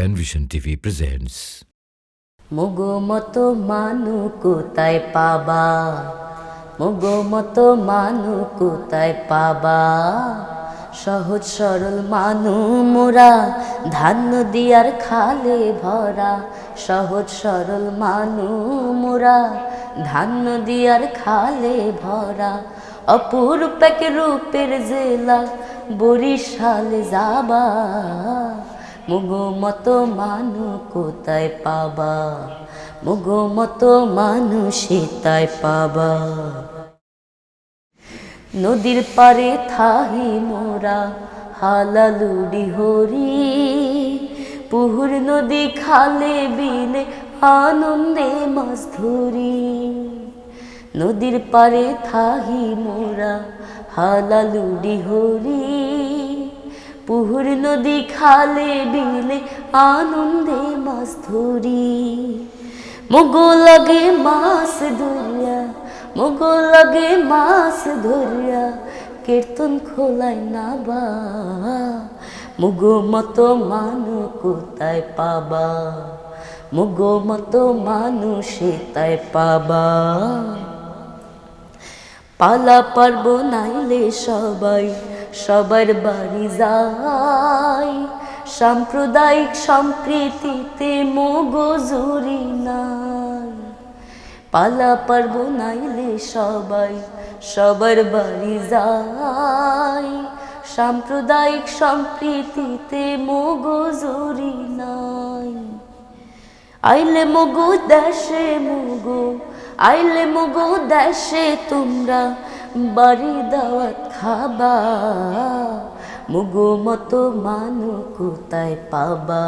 Penvision TV presents. মুগো মতো মানু কোথায় পাবা মুগো মতো মানু কোথায় পাবা সহজ সরল মানু মোরা ধান্য দিয়ার খালে ভরা সহজ সরল মানু মোরা ধান্য দিয়ার খালে ভরা অপূর্ব রূপের জেলা বরিশালে যাবা মুগো মতো মানু কোথায় পাবা? মুগো মতো মানুষে তাই পাবা? নদীর পারে থাহি মোরা হালালুডি হরি পুহুর নদী খালে বিলে আনন্দে মাছ ধরি। নদীর পারে থাহি মোরা হালালুডি হরি পুহুর নদী খালে বিলে আনন্দে মাছ ধরি মুগো লাগে মাছ ধরিয়া মুগো লাগে মাছ ধরিয়া কীর্তন খোলায় না বা। মুগো মতো মানু কোথায় পাবা, মুগো মতো মানুষে তাই পাবা। পালা পারব নাইলে সবাই সবার বাড়ি যায়। সাম্প্রদায়িক সম্প্রীতিতে মগজুরি নাই। পালা পারব নাইলে সবাই সবার বাড়ি যায়। সাম্প্রদায়িক সম্প্রীতিতে মগজুরি নাই। আইলে মগু দেশে মগু, আইলে মগু দেশে তোমরা বাড়ি দাওয়াত খাবা, মুগো মতো মানু কোথায় পাবা,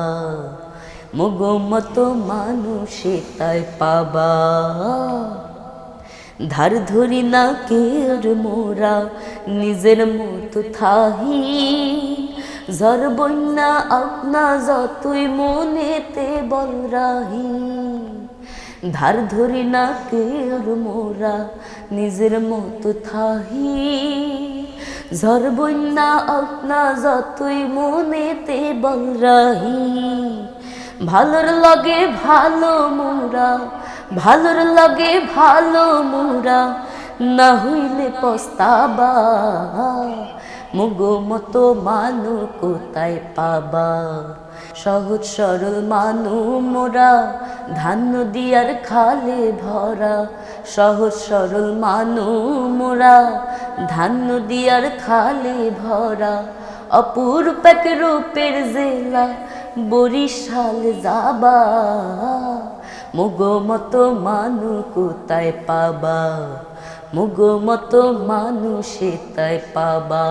মুগো মতো মানুষে তাই পাবা। ধার ধরি না কের মোরা, নিজের মতো থাহি। ঝড় বন্যা আপনা যতই মনেতে বলরাহি ধার ধরি না কের মোরা নিজের মতো থাহি ঝড় বন্যা আপনা যতই মনেতে বলরাহি ভালোর লগে ভালো মোরা ভালোর লগে ভালো মোরা না হইলে পস্তাবা মুগো মতো মানু কোথায় পাবা? সহজ সরল মানু মোরা ধান্য দিয়ার খালে ভরা। সহজ সরল মানু মোরা ধান্য দিয়ার খালে ভরা। অপূর্ব রূপের জেলা, বরিশাল যাবা। মুগো মতো মানু কোথায় পাবা? মুগো মতো মানুষে তাই পাবা।